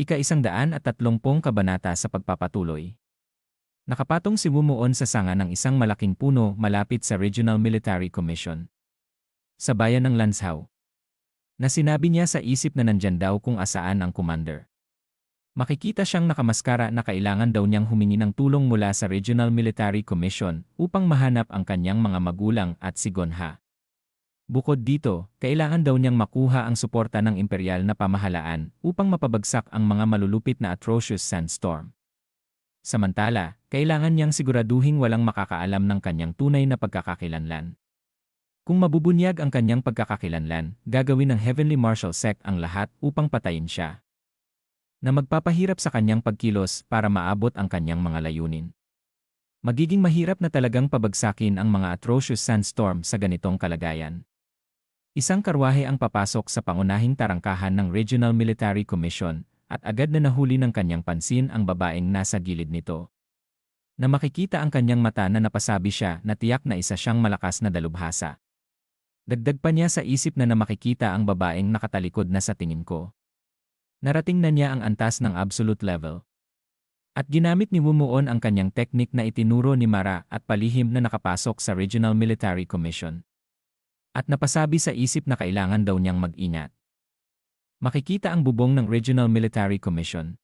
Ika-isang daan at tatlongpong kabanata sa pagpapatuloy. Nakapatong si Wumuon sa sanga ng isang malaking puno malapit sa Regional Military Commission. Sa bayan ng Lanzhou. Na sinabi niya sa isip na nandyan daw kung asaan ang commander. Makikita siyang nakamaskara na kailangan daw niyang humingi ng tulong mula sa Regional Military Commission upang mahanap ang kanyang mga magulang at si Gonha. Bukod dito, kailangan daw niyang makuha ang suporta ng imperial na pamahalaan upang mapabagsak ang mga malulupit na atrocious sandstorm. Samantala, kailangan niyang siguraduhing walang makakaalam ng kanyang tunay na pagkakakilanlan. Kung mabubunyag ang kanyang pagkakakilanlan, gagawin ng Heavenly Marshal Sect ang lahat upang patayin siya. Na magpapahirap sa kanyang pagkilos para maabot ang kanyang mga layunin. Magiging mahirap na talagang pabagsakin ang mga atrocious sandstorm sa ganitong kalagayan. Isang karwahe ang papasok sa pangunahing tarangkahan ng Regional Military Commission at agad na nahuli ng kanyang pansin ang babaeng nasa gilid nito. Na makikita ang kanyang mata na napasabi siya na tiyak na isa siyang malakas na dalubhasa. Dagdag pa niya sa isip na namakikita ang babaeng nakatalikod na sa tingin ko. Narating na niya ang antas ng absolute level. At ginamit ni Wumuon ang kanyang teknik na itinuro ni Mara at palihim na nakapasok sa Regional Military Commission. At napasabi sa isip na kailangan daw niyang mag-ingat. Makikita ang bubong ng Regional Military Commission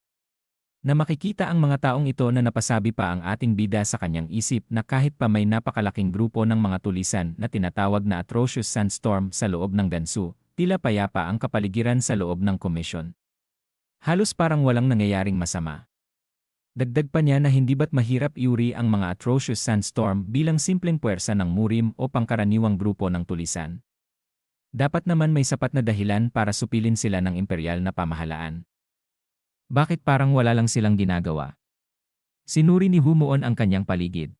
na makikita ang mga taong ito na napasabi pa ang ating bida sa kanyang isip na kahit pa may napakalaking grupo ng mga tulisan na tinatawag na atrocious sandstorm sa loob ng Gansu, tila payapa ang kapaligiran sa loob ng komisyon. Halos parang walang nangyayaring masama. Dagdag pa niya na hindi ba't mahirap iuri ang mga atrocious sandstorm bilang simpleng puwersa ng murim o pangkaraniwang grupo ng tulisan. Dapat naman may sapat na dahilan para supilin sila ng imperial na pamahalaan. Bakit parang wala lang silang ginagawa? Sinuri ni Humuon ang kanyang paligid.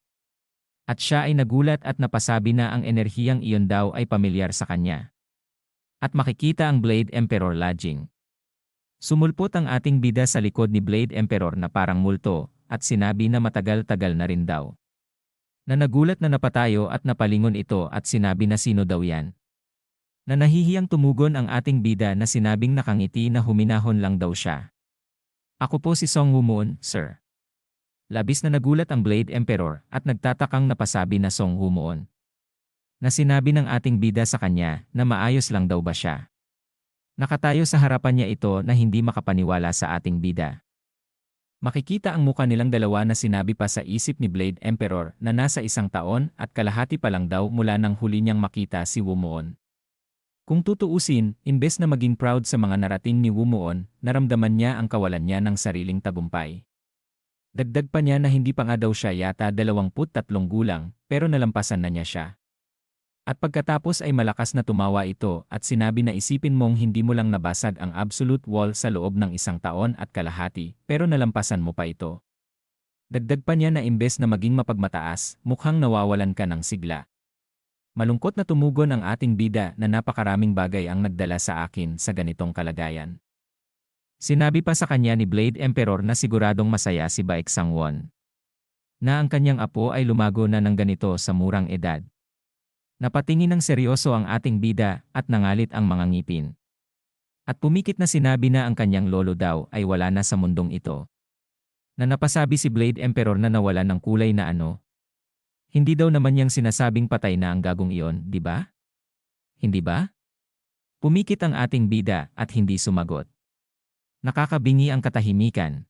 At siya ay nagulat at napasabi na ang enerhiyang iyon daw ay pamilyar sa kanya. At makikita ang Blade Emperor lodging. Sumulpot ang ating bida sa likod ni Blade Emperor na parang multo, at sinabi na matagal-tagal na rin daw. Na nagulat na napatayo at napalingon ito at sinabi na sino daw yan. Na nahihiyang tumugon ang ating bida na sinabing nakangiti na huminahon lang daw siya. Ako po si Song Woo-moon, sir. Labis na nagulat ang Blade Emperor at nagtatakang napasabi na Song Woo-moon. Na sinabi ng ating bida sa kanya na maayos lang daw ba siya. Nakatayo sa harapan niya ito na hindi makapaniwala sa ating bida. Makikita ang muka nilang dalawa na sinabi pa sa isip ni Blade Emperor na nasa isang taon at kalahati pa lang daw mula nang huli niyang makita si Wumuon. Kung tutuusin, imbes na maging proud sa mga narating ni Wumuon, naramdaman niya ang kawalan niya ng sariling tagumpay. Dagdag pa niya na hindi pa nga daw siya yata 23 gulang, pero nalampasan na niya siya. At pagkatapos ay malakas na tumawa ito at sinabi na isipin mong hindi mo lang nabasag ang absolute wall sa loob ng isang taon at kalahati, pero nalampasan mo pa ito. Dagdag pa niya na imbes na maging mapagmataas, mukhang nawawalan ka ng sigla. Malungkot na tumugon ang ating bida na napakaraming bagay ang nagdala sa akin sa ganitong kalagayan. Sinabi pa sa kanya ni Blade Emperor na siguradong masaya si Baek Sangwon. Na ang kanyang apo ay lumago na ng ganito sa murang edad. Napatingin ng seryoso ang ating bida at nangalit ang mga ngipin. At pumikit na sinabi na ang kanyang lolo daw ay wala na sa mundong ito. Na napasabi si Blade Emperor na nawala ng kulay na ano, hindi daw naman niyang sinasabing patay na ang gagong iyon, di ba? Hindi ba? Pumikit ang ating bida at hindi sumagot. Nakakabingi ang katahimikan.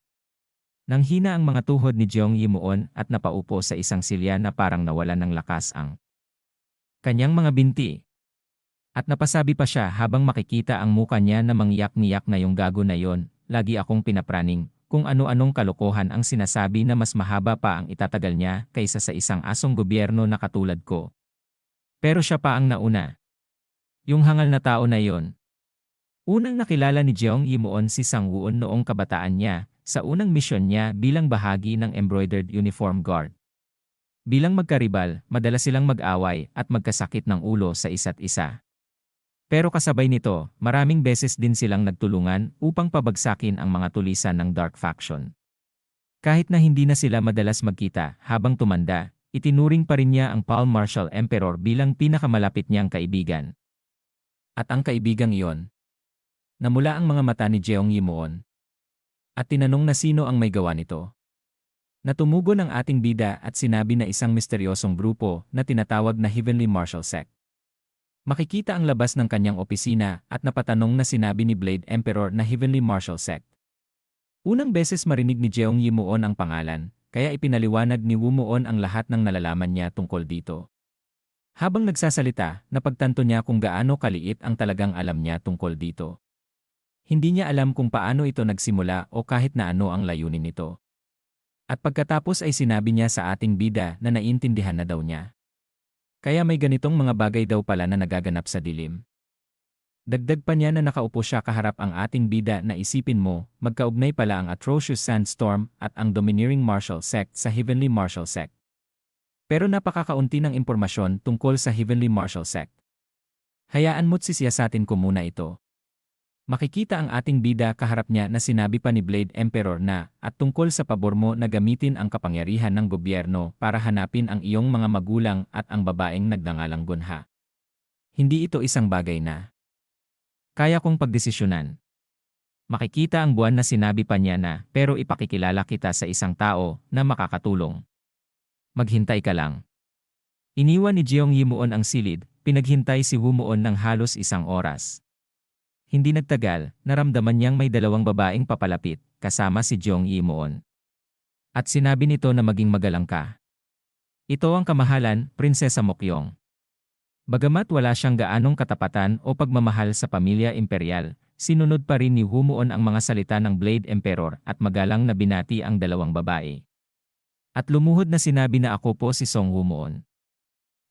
Nang hina ang mga tuhod ni Jeong Yimuon at napaupo sa isang silya na parang nawalan ng lakas ang kanyang mga binti. At napasabi pa siya habang makikita ang muka niya na mangyak-niyak na yung gago na yon, lagi akong pinapraning, kung ano-anong kalokohan ang sinasabi na mas mahaba pa ang itatagal niya kaysa sa isang asong gobyerno na katulad ko. Pero siya pa ang nauna. Yung hangal na tao na yon. Unang nakilala ni Jeong Yimuon si Sangwon noong kabataan niya sa unang misyon niya bilang bahagi ng Embroidered Uniform Guard. Bilang magkaribal, madalas silang mag-away at magkasakit ng ulo sa isa't isa. Pero kasabay nito, maraming beses din silang nagtulungan upang pabagsakin ang mga tulisan ng Dark Faction. Kahit na hindi na sila madalas magkita habang tumanda, itinuring pa rin niya ang Palm Marshal Emperor bilang pinakamalapit niyang kaibigan. At ang kaibigang iyon, namula ang mga mata ni Jeong Yimuon. At tinanong na sino ang may gawa nito. Natumugo ng ating bida at sinabi na isang misteryosong grupo na tinatawag na Heavenly Marshal Sect. Makikita ang labas ng kanyang opisina at napatanong na sinabi ni Blade Emperor na Heavenly Marshal Sect. Unang beses marinig ni Jeong Yimuon ang pangalan, kaya ipinaliwanag ni Wumuon ang lahat ng nalalaman niya tungkol dito. Habang nagsasalita, napagtanto niya kung gaano kaliit ang talagang alam niya tungkol dito. Hindi niya alam kung paano ito nagsimula o kahit na ano ang layunin nito. At pagkatapos ay sinabi niya sa ating bida na naintindihan na daw niya. Kaya may ganitong mga bagay daw pala na nagaganap sa dilim. Dagdag pa niya na nakaupo siya kaharap ang ating bida na isipin mo, magkaugnay pala ang Atrocious Sandstorm at ang Domineering Martial Sect sa Heavenly Martial Sect. Pero napakakaunti ng impormasyon tungkol sa Heavenly Martial Sect. Hayaan mo't sisiyasatin ko muna ito. Makikita ang ating bida kaharap niya na sinabi pa ni Blade Emperor na, at tungkol sa pabor mo na gamitin ang kapangyarihan ng gobyerno para hanapin ang iyong mga magulang at ang babaeng nagngangalang Gunha. Hindi ito isang bagay na kaya kong pagdesisyonan. Makikita ang buwan na sinabi pa niya na, pero ipakikilala kita sa isang tao na makakatulong. Maghintay ka lang. Iniwan ni Jeong Yimuon ang silid, pinaghintay si Wumuon ng halos isang oras. Hindi nagtagal, naramdaman niyang may dalawang babaeng papalapit, kasama si Jong Yimoon. At sinabi nito na maging magalang ka. Ito ang kamahalan, Prinsesa Mokyong. Bagamat wala siyang gaanong katapatan o pagmamahal sa pamilya imperial, sinunod pa rin ni Humuon ang mga salita ng Blade Emperor at magalang na binati ang dalawang babae. At lumuhod na sinabi na ako po si Song Humuon.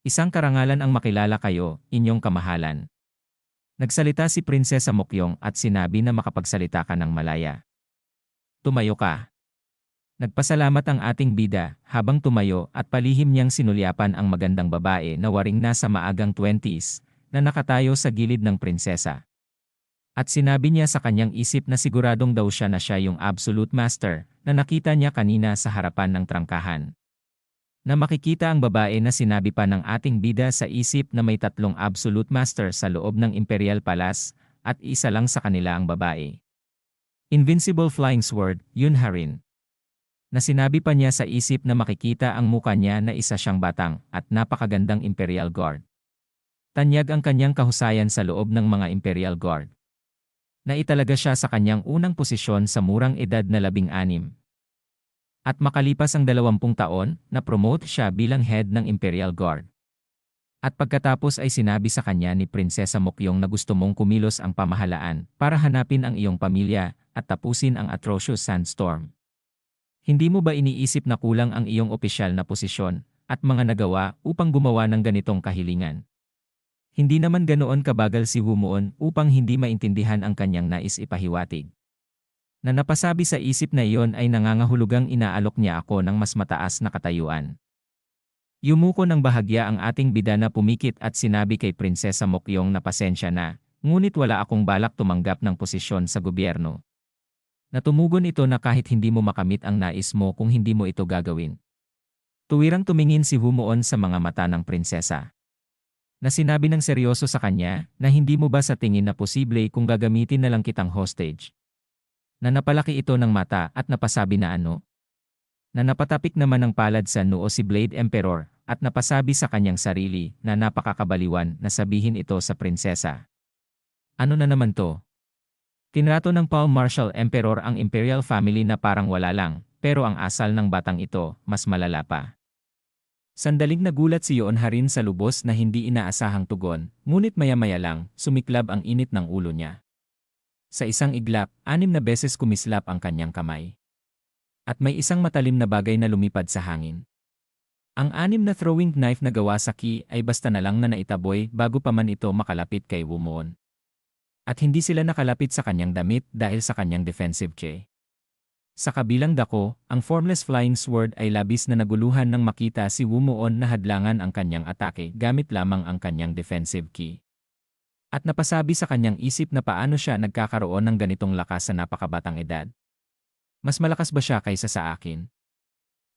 Isang karangalan ang makilala kayo, inyong kamahalan. Nagsalita si Prinsesa Mokyong at sinabi na makapagsalita ka ng malaya. Tumayo ka. Nagpasalamat ang ating bida habang tumayo at palihim niyang sinulyapan ang magandang babae na waring nasa maagang 20s na nakatayo sa gilid ng prinsesa. At sinabi niya sa kanyang isip na siguradong daw siya na siya yung absolute master na nakita niya kanina sa harapan ng trangkahan na makikita ang babae na sinabi pa ng ating bida sa isip na may tatlong absolute master sa loob ng Imperial Palace at isa lang sa kanila ang babae. Invincible Flying Sword, yun ha rin. Na sinabi pa niya sa isip na makikita ang muka niya na isa siyang batang at napakagandang Imperial Guard. Tanyag ang kanyang kahusayan sa loob ng mga Imperial Guard. Naitalaga siya sa kanyang unang posisyon sa murang edad na labing anim at makalipas ang dalawampung taon, na-promote siya bilang head ng Imperial Guard. At pagkatapos ay sinabi sa kanya ni Prinsesa Mokyong na gusto mong kumilos ang pamahalaan para hanapin ang iyong pamilya at tapusin ang atrocious sandstorm. Hindi mo ba iniisip na kulang ang iyong opisyal na posisyon at mga nagawa upang gumawa ng ganitong kahilingan? Hindi naman ganoon kabagal si Humuon upang hindi maintindihan ang kanyang nais ipahiwatig na napasabi sa isip na iyon ay nangangahulugang inaalok niya ako ng mas mataas na katayuan. Yumuko ng bahagya ang ating bida na pumikit at sinabi kay Prinsesa Mokyong na pasensya na, ngunit wala akong balak tumanggap ng posisyon sa gobyerno. Natumugon ito na kahit hindi mo makamit ang nais mo kung hindi mo ito gagawin. Tuwirang tumingin si Humuon sa mga mata ng prinsesa. Na sinabi ng seryoso sa kanya na hindi mo ba sa tingin na posible kung gagamitin na lang kitang hostage na napalaki ito ng mata at napasabi na ano? Na napatapik naman ng palad sa noo si Blade Emperor at napasabi sa kanyang sarili na napakakabaliwan na sabihin ito sa prinsesa. Ano na naman to? Tinrato ng Paul Marshal Emperor ang imperial family na parang wala lang, pero ang asal ng batang ito mas malala pa. Sandaling nagulat si Yoon Harin sa lubos na hindi inaasahang tugon, ngunit maya-maya lang, sumiklab ang init ng ulo niya. Sa isang iglap, anim na beses kumislap ang kanyang kamay. At may isang matalim na bagay na lumipad sa hangin. Ang anim na throwing knife na gawa sa ki ay basta na lang na naitaboy bago pa man ito makalapit kay Wumon. At hindi sila nakalapit sa kanyang damit dahil sa kanyang defensive che. Sa kabilang dako, ang formless flying sword ay labis na naguluhan nang makita si Wumuon na hadlangan ang kanyang atake gamit lamang ang kanyang defensive key. At napasabi sa kanyang isip na paano siya nagkakaroon ng ganitong lakas sa napakabatang edad. Mas malakas ba siya kaysa sa akin?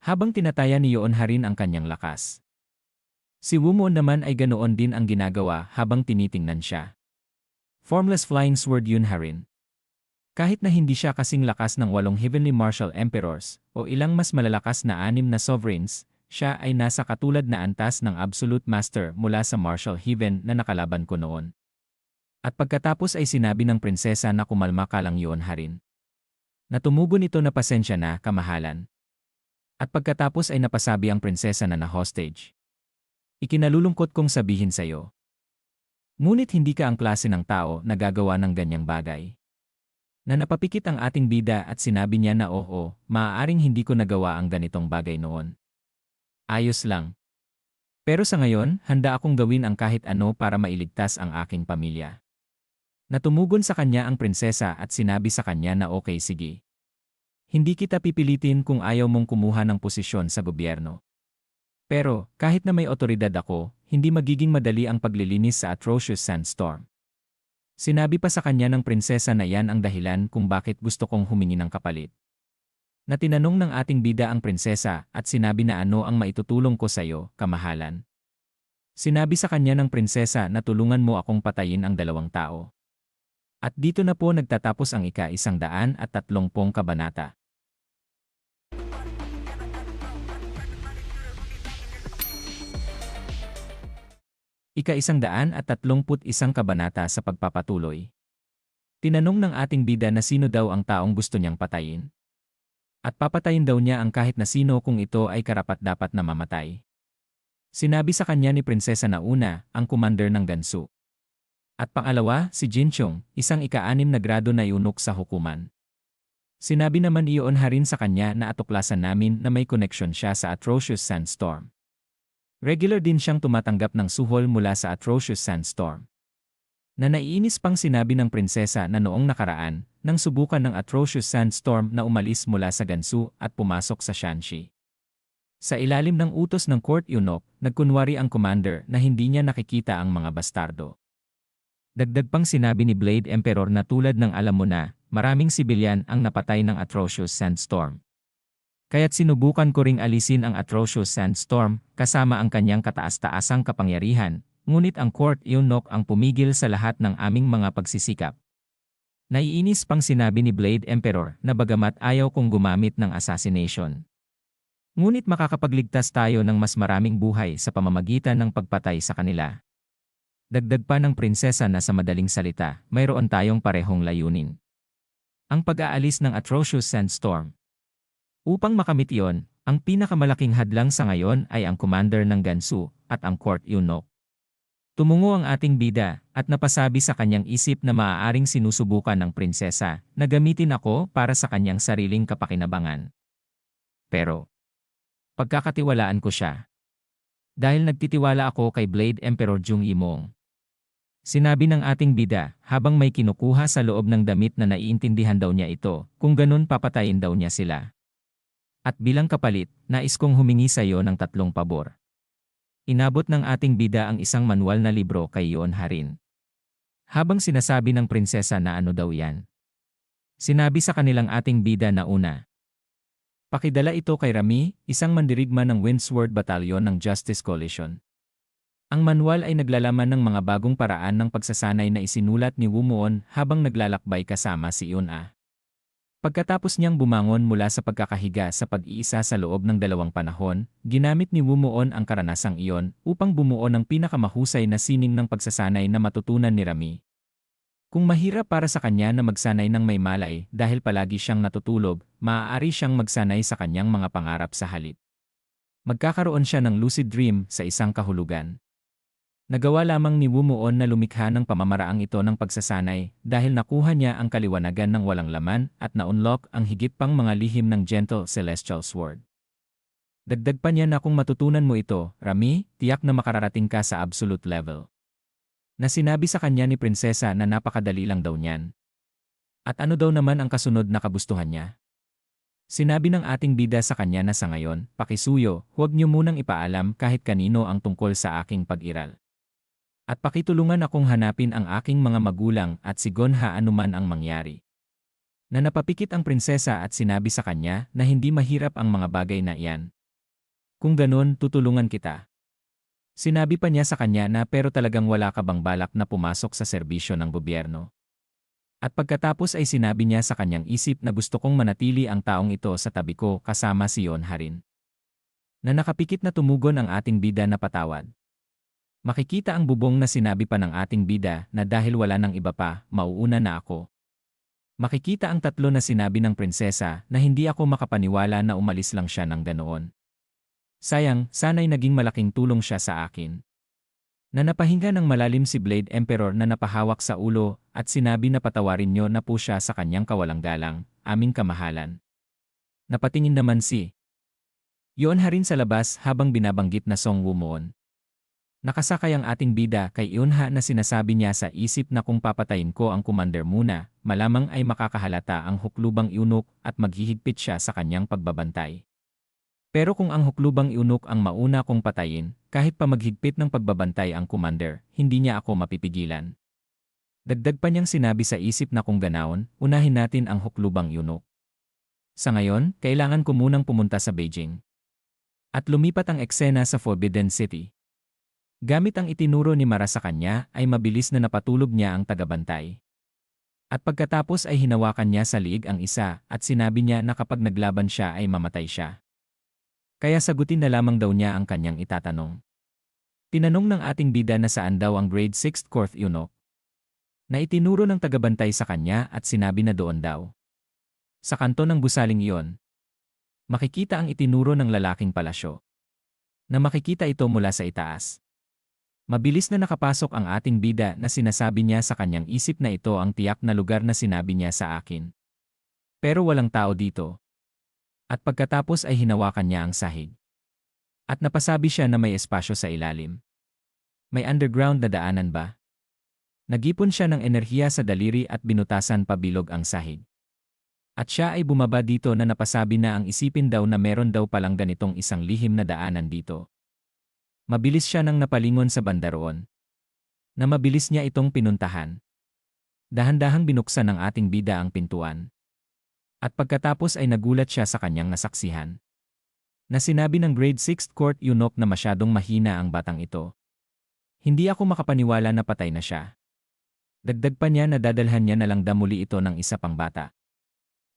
Habang tinataya ni Yoon Harin ang kanyang lakas. Si Wumoon naman ay ganoon din ang ginagawa habang tinitingnan siya. Formless Flying Sword Yun Harin. Kahit na hindi siya kasing lakas ng walong Heavenly Martial Emperors o ilang mas malalakas na anim na sovereigns, siya ay nasa katulad na antas ng Absolute Master mula sa Martial Heaven na nakalaban ko noon. At pagkatapos ay sinabi ng prinsesa na kumalma ka lang yun harin. Natumugon ito na pasensya na, kamahalan. At pagkatapos ay napasabi ang prinsesa na na-hostage. Ikinalulungkot kong sabihin sa iyo. Ngunit hindi ka ang klase ng tao na gagawa ng ganyang bagay. Na napapikit ang ating bida at sinabi niya na oo, maaaring hindi ko nagawa ang ganitong bagay noon. Ayos lang. Pero sa ngayon, handa akong gawin ang kahit ano para mailigtas ang aking pamilya. Natumugon sa kanya ang prinsesa at sinabi sa kanya na okay sige. Hindi kita pipilitin kung ayaw mong kumuha ng posisyon sa gobyerno. Pero, kahit na may otoridad ako, hindi magiging madali ang paglilinis sa atrocious sandstorm. Sinabi pa sa kanya ng prinsesa na yan ang dahilan kung bakit gusto kong humingi ng kapalit. Na tinanong ng ating bida ang prinsesa at sinabi na ano ang maitutulong ko sa iyo, kamahalan. Sinabi sa kanya ng prinsesa na tulungan mo akong patayin ang dalawang tao. At dito na po nagtatapos ang ika-isang daan at tatlongpong kabanata. Ika-isang daan at tatlongput isang kabanata sa pagpapatuloy. Tinanong ng ating bida na sino daw ang taong gusto niyang patayin. At papatayin daw niya ang kahit na sino kung ito ay karapat-dapat na mamatay. Sinabi sa kanya ni Prinsesa na una, ang commander ng Gansu. At pangalawa, si Jinchong, isang ika-anim na grado na yunok sa hukuman. Sinabi naman iyon harin sa kanya na atuklasan namin na may koneksyon siya sa atrocious sandstorm. Regular din siyang tumatanggap ng suhol mula sa atrocious sandstorm. Na naiinis pang sinabi ng prinsesa na noong nakaraan, nang subukan ng atrocious sandstorm na umalis mula sa Gansu at pumasok sa Shanxi. Sa ilalim ng utos ng court eunuch, nagkunwari ang commander na hindi niya nakikita ang mga bastardo. Dagdag pang sinabi ni Blade Emperor na tulad ng alam mo na, maraming sibilyan ang napatay ng atrocious sandstorm. Kaya't sinubukan ko ring alisin ang atrocious sandstorm kasama ang kanyang kataas-taasang kapangyarihan, ngunit ang court eunuch ang pumigil sa lahat ng aming mga pagsisikap. Naiinis pang sinabi ni Blade Emperor na bagamat ayaw kong gumamit ng assassination. Ngunit makakapagligtas tayo ng mas maraming buhay sa pamamagitan ng pagpatay sa kanila. Dagdag pa ng prinsesa na sa madaling salita, mayroon tayong parehong layunin. Ang pag-aalis ng atrocious sandstorm Upang makamit iyon, ang pinakamalaking hadlang sa ngayon ay ang commander ng Gansu at ang court eunuch. Tumungo ang ating bida at napasabi sa kanyang isip na maaaring sinusubukan ng prinsesa na gamitin ako para sa kanyang sariling kapakinabangan. Pero, pagkakatiwalaan ko siya. Dahil nagtitiwala ako kay Blade Emperor Jung Yimong. Sinabi ng ating bida habang may kinukuha sa loob ng damit na naiintindihan daw niya ito, kung ganun papatayin daw niya sila. At bilang kapalit, nais kong humingi sa iyo ng tatlong pabor. Inabot ng ating bida ang isang manual na libro kay Yon Harin. Habang sinasabi ng prinsesa na ano daw yan. Sinabi sa kanilang ating bida na una. Pakidala ito kay Rami, isang mandirigma ng Windsword Battalion ng Justice Coalition. Ang manual ay naglalaman ng mga bagong paraan ng pagsasanay na isinulat ni Wumuon habang naglalakbay kasama si Yun-a. Pagkatapos niyang bumangon mula sa pagkakahiga sa pag-iisa sa loob ng dalawang panahon, ginamit ni Wumuon ang karanasang iyon upang bumuo ng pinakamahusay na sining ng pagsasanay na matutunan ni Rami. Kung mahirap para sa kanya na magsanay ng may malay dahil palagi siyang natutulog, maaari siyang magsanay sa kanyang mga pangarap sa halip. Magkakaroon siya ng lucid dream sa isang kahulugan. Nagawa lamang ni Wumuon na lumikha ng pamamaraang ito ng pagsasanay dahil nakuha niya ang kaliwanagan ng walang laman at na-unlock ang higit pang mga lihim ng gentle celestial sword. Dagdag pa niya na kung matutunan mo ito, Rami, tiyak na makararating ka sa absolute level. Na sinabi sa kanya ni prinsesa na napakadali lang daw niyan. At ano daw naman ang kasunod na kabustuhan niya? Sinabi ng ating bida sa kanya na sa ngayon, pakisuyo, huwag niyo munang ipaalam kahit kanino ang tungkol sa aking pag-iral. At pakitulungan akong hanapin ang aking mga magulang at si Gonha anuman ang mangyari. Na napapikit ang prinsesa at sinabi sa kanya na hindi mahirap ang mga bagay na iyan. Kung ganon, tutulungan kita. Sinabi pa niya sa kanya na pero talagang wala ka bang balak na pumasok sa serbisyo ng gobyerno. At pagkatapos ay sinabi niya sa kanyang isip na gusto kong manatili ang taong ito sa tabi ko kasama si Yon Harin. Na nakapikit na tumugon ang ating bida na patawad. Makikita ang bubong na sinabi pa ng ating bida na dahil wala ng iba pa, mauuna na ako. Makikita ang tatlo na sinabi ng prinsesa na hindi ako makapaniwala na umalis lang siya ng ganoon. Sayang, sana'y naging malaking tulong siya sa akin. Na napahinga ng malalim si Blade Emperor na napahawak sa ulo at sinabi na patawarin niyo na po siya sa kanyang kawalang galang, aming kamahalan. Napatingin naman si Yon ha rin sa labas habang binabanggit na Song Wumoon. Nakasakay ang ating bida kay Yunha na sinasabi niya sa isip na kung papatayin ko ang commander muna, malamang ay makakahalata ang huklubang yunok at maghihigpit siya sa kanyang pagbabantay. Pero kung ang huklubang yunok ang mauna kong patayin, kahit pa maghigpit ng pagbabantay ang commander, hindi niya ako mapipigilan. Dagdag pa niyang sinabi sa isip na kung ganaon, unahin natin ang huklubang yunok. Sa ngayon, kailangan ko munang pumunta sa Beijing. At lumipat ang eksena sa Forbidden City. Gamit ang itinuro ni Mara sa kanya, ay mabilis na napatulog niya ang tagabantay. At pagkatapos ay hinawakan niya sa liig ang isa at sinabi niya na kapag naglaban siya ay mamatay siya. Kaya sagutin na lamang daw niya ang kanyang itatanong. Tinanong ng ating bida na saan daw ang grade 6th Court Eunuch. Na itinuro ng tagabantay sa kanya at sinabi na doon daw. Sa kanto ng busaling iyon, makikita ang itinuro ng lalaking palasyo. Na makikita ito mula sa itaas. Mabilis na nakapasok ang ating bida na sinasabi niya sa kanyang isip na ito ang tiyak na lugar na sinabi niya sa akin. Pero walang tao dito. At pagkatapos ay hinawakan niya ang sahig. At napasabi siya na may espasyo sa ilalim. May underground na daanan ba? Nagipon siya ng enerhiya sa daliri at binutasan pabilog ang sahig. At siya ay bumaba dito na napasabi na ang isipin daw na meron daw palang ganitong isang lihim na daanan dito. Mabilis siya nang napalingon sa banda roon. Na mabilis niya itong pinuntahan. Dahan-dahang binuksan ng ating bida ang pintuan. At pagkatapos ay nagulat siya sa kanyang nasaksihan. Na sinabi ng grade 6th court eunuch na masyadong mahina ang batang ito. Hindi ako makapaniwala na patay na siya. Dagdag pa niya na dadalhan niya na lang damuli ito ng isa pang bata.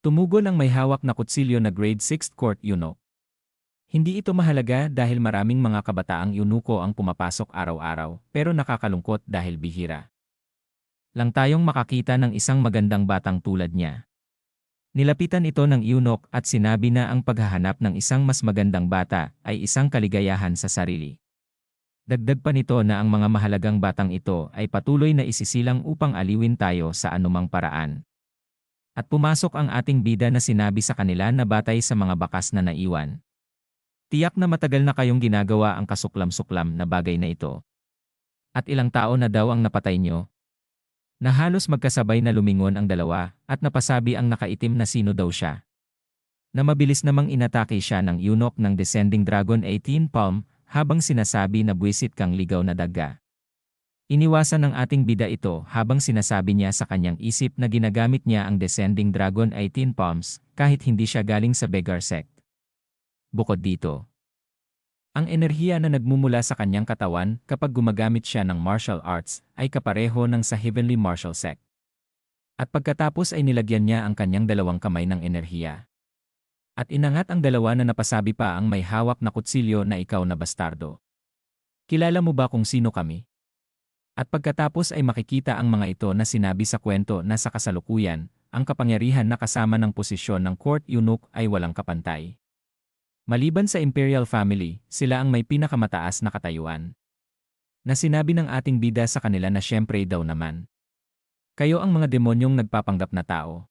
Tumugon ang may hawak na kutsilyo na grade 6th court eunuch. Hindi ito mahalaga dahil maraming mga kabataang yunuko ang pumapasok araw-araw, pero nakakalungkot dahil bihira. Lang tayong makakita ng isang magandang batang tulad niya. Nilapitan ito ng eunuch at sinabi na ang paghahanap ng isang mas magandang bata ay isang kaligayahan sa sarili. Dagdag pa nito na ang mga mahalagang batang ito ay patuloy na isisilang upang aliwin tayo sa anumang paraan. At pumasok ang ating bida na sinabi sa kanila na batay sa mga bakas na naiwan. Tiyak na matagal na kayong ginagawa ang kasuklam-suklam na bagay na ito. At ilang tao na daw ang napatay nyo. Na halos magkasabay na lumingon ang dalawa at napasabi ang nakaitim na sino daw siya. Na mabilis namang inatake siya ng eunuch ng Descending Dragon 18 Palm habang sinasabi na buwisit kang ligaw na daga. Iniwasan ng ating bida ito habang sinasabi niya sa kanyang isip na ginagamit niya ang Descending Dragon 18 Palms kahit hindi siya galing sa beggar sect. Bukod dito, ang enerhiya na nagmumula sa kanyang katawan kapag gumagamit siya ng martial arts ay kapareho ng sa Heavenly Martial Sect. At pagkatapos ay nilagyan niya ang kanyang dalawang kamay ng enerhiya. At inangat ang dalawa na napasabi pa ang may hawak na kutsilyo na ikaw na bastardo. Kilala mo ba kung sino kami? At pagkatapos ay makikita ang mga ito na sinabi sa kwento na sa kasalukuyan, ang kapangyarihan na kasama ng posisyon ng court eunuch ay walang kapantay. Maliban sa imperial family, sila ang may pinakamataas na katayuan. Na sinabi ng ating bida sa kanila na syempre daw naman. Kayo ang mga demonyong nagpapanggap na tao.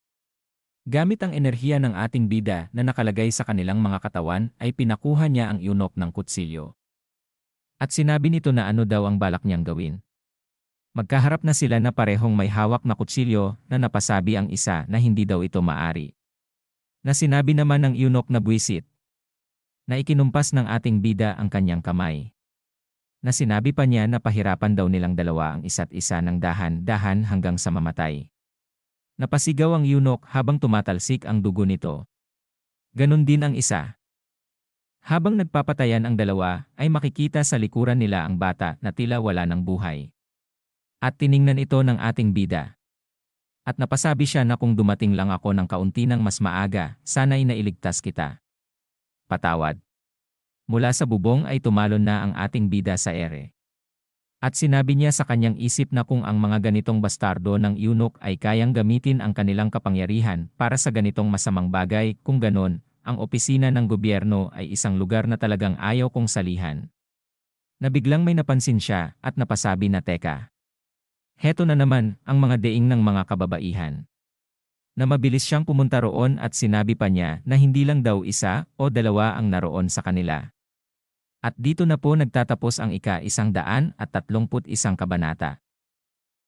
Gamit ang enerhiya ng ating bida na nakalagay sa kanilang mga katawan ay pinakuha niya ang eunuch ng kutsilyo. At sinabi nito na ano daw ang balak niyang gawin. Magkaharap na sila na parehong may hawak na kutsilyo na napasabi ang isa na hindi daw ito maari. Na sinabi naman ng eunuch na buwisit, na ikinumpas ng ating bida ang kanyang kamay. Na sinabi pa niya na pahirapan daw nilang dalawa ang isa't isa ng dahan-dahan hanggang sa mamatay. Napasigaw ang eunuch habang tumatalsik ang dugo nito. Ganon din ang isa. Habang nagpapatayan ang dalawa, ay makikita sa likuran nila ang bata na tila wala ng buhay. At tiningnan ito ng ating bida. At napasabi siya na kung dumating lang ako ng kaunti ng mas maaga, sana'y nailigtas kita. Patawad. Mula sa bubong ay tumalon na ang ating bida sa ere. At sinabi niya sa kanyang isip na kung ang mga ganitong bastardo ng eunuch ay kayang gamitin ang kanilang kapangyarihan para sa ganitong masamang bagay, kung ganon, ang opisina ng gobyerno ay isang lugar na talagang ayaw kong salihan. Nabiglang may napansin siya at napasabi na teka. Heto na naman ang mga deing ng mga kababaihan. Na mabilis siyang pumunta roon at sinabi pa niya na hindi lang daw isa o dalawa ang naroon sa kanila. At dito na po nagtatapos ang ika-isang daan at tatlumput isang kabanata.